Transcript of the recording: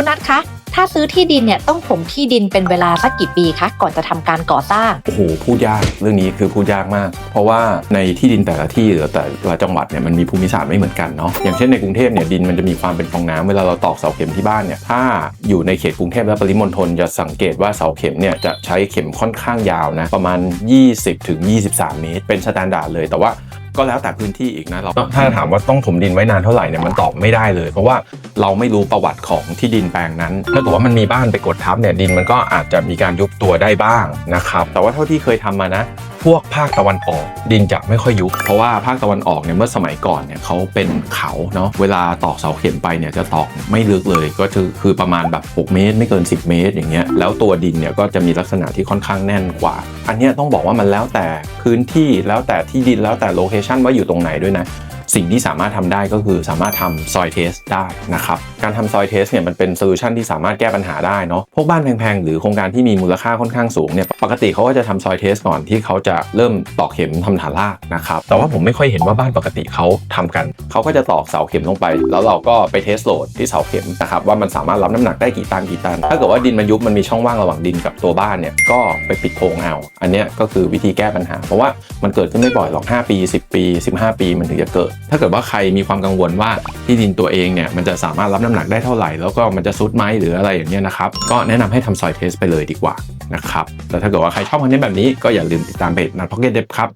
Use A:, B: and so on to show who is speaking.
A: คุณนัทคะ ถ้าซื้อที่ดินเนี่ยต้องถมที่ดินเป็นเวลาสักกี่ปีคะ ก่อนจะทำการก่อสร้าง
B: โอ้โหพูดยากเรื่องนี้คือพูดยากมาก เพราะว่าในที่ดินแต่ละที่หรือแต่ละจังหวัดเนี่ยมันมีภูมิศาสตร์ไม่เหมือนกันเนาะอย่างเช่นในกรุงเทพเนี่ยดินมันจะมีความเป็นฟองน้ำเวลาเราตอกเสาเข็มที่บ้านเนี่ยถ้าอยู่ในเขตกรุงเทพและปริมณฑลจะสังเกตว่าเสาเข็มเนี่ยจะใช้เข็มค่อนข้างยาวนะประมาณ 20ถึง23 เมตร เป็นสแตนดาร์ดเลยแต่ว่า ก็แล้วแต่พื้นที่อีกนะเราถ้าถามว่าต้องถมดินไว้นานเท่าไหร่เนี่ยมันตอบไม่ได้เลย เพราะว่าเราไม่รู้ประวัติของที่ดินแปลงนั้น ถ้าเกิดว่ามันมีบ้านไปกดทับเนี่ยดินมันก็อาจจะมีการยุบตัวได้บ้างนะครับแต่ว่าเท่าที่เคยทำมานะพวกภาคตะวันออก ดินจะไม่ค่อยยุบเพราะว่าภาคตะวันออกเนี่ยเมื่อสมัยก่อนเนี่ยเขาเป็นเขาเนาะเวลาตอกเสาเข็มไปเนี่ยจะตอกไม่ลึกเลยก็คือคือประมาณแบบ 6 เมตร ไม่เกิน 10 เมตรอย่างเงี้ยแล้วตัวดินเนี่ยก็จะมีลักษณะที่ค่อนข้างแน่นกว่า อันนี้ต้องบอกว่ามันแล้วแต่พื้นที่แล้วแต่ที่ดินแล้วแต่โลเคชันว่าอยู่ตรงไหนด้วยนะ สิ่งที่สามารถทำได้ก็คือสามารถทำซอยเทสได้นะครับการทำซอยเทสเนี่ยมันเป็นโซลูชันที่สามารถแก้ปัญหาได้เนาะพวกบ้านแพงๆ หรือโครงการที่มีมูลค่าค่อนข้างสูงเนี่ยปกติเขาก็จะทำซอยเทสก่อนที่เขาจะเริ่มตอกเข็มทำฐานรากนะครับแต่ว่าผมไม่ค่อยเห็นว่าบ้านปกติเขาทำกันเขาก็จะตอกเสาเข็มลงไป แล้วเราก็ไปเทสโหลดที่เสาเข็มนะครับว่ามันสามารถรับน้ำหนักได้กี่ตันกี่ตัน ถ้าเกิดว่าดินมันยุบมันมีช่องว่างระหว่างดินกับตัวบ้านเนี่ยก็ไปปิดโพรงเอา อันนี้ก็คือวิธีแก้ปัญหา เพราะว่ามันเกิดขึ้นไม่บ่อยหรอก 5 ปี 10 ปี 15 ปีมันถึงจะเกิด ถ้าเกิดว่าใครมีความกังวลว่าที่ดินตัวเองเนี่ยมันจะสามารถรับน้ำหนักได้เท่าไหร่ แล้วก็มันจะซุดไหมหรืออะไรอย่างเงี้ยนะครับก็แนะนำให้ทำซอยเทสไปเลยดีกว่านะครับแต่ถ้าเกิดว่าใครชอบคอนเทนต์แบบนี้ก็อย่าลืมติดตามเพจนัทพ็อกเก็ตเดฟครับ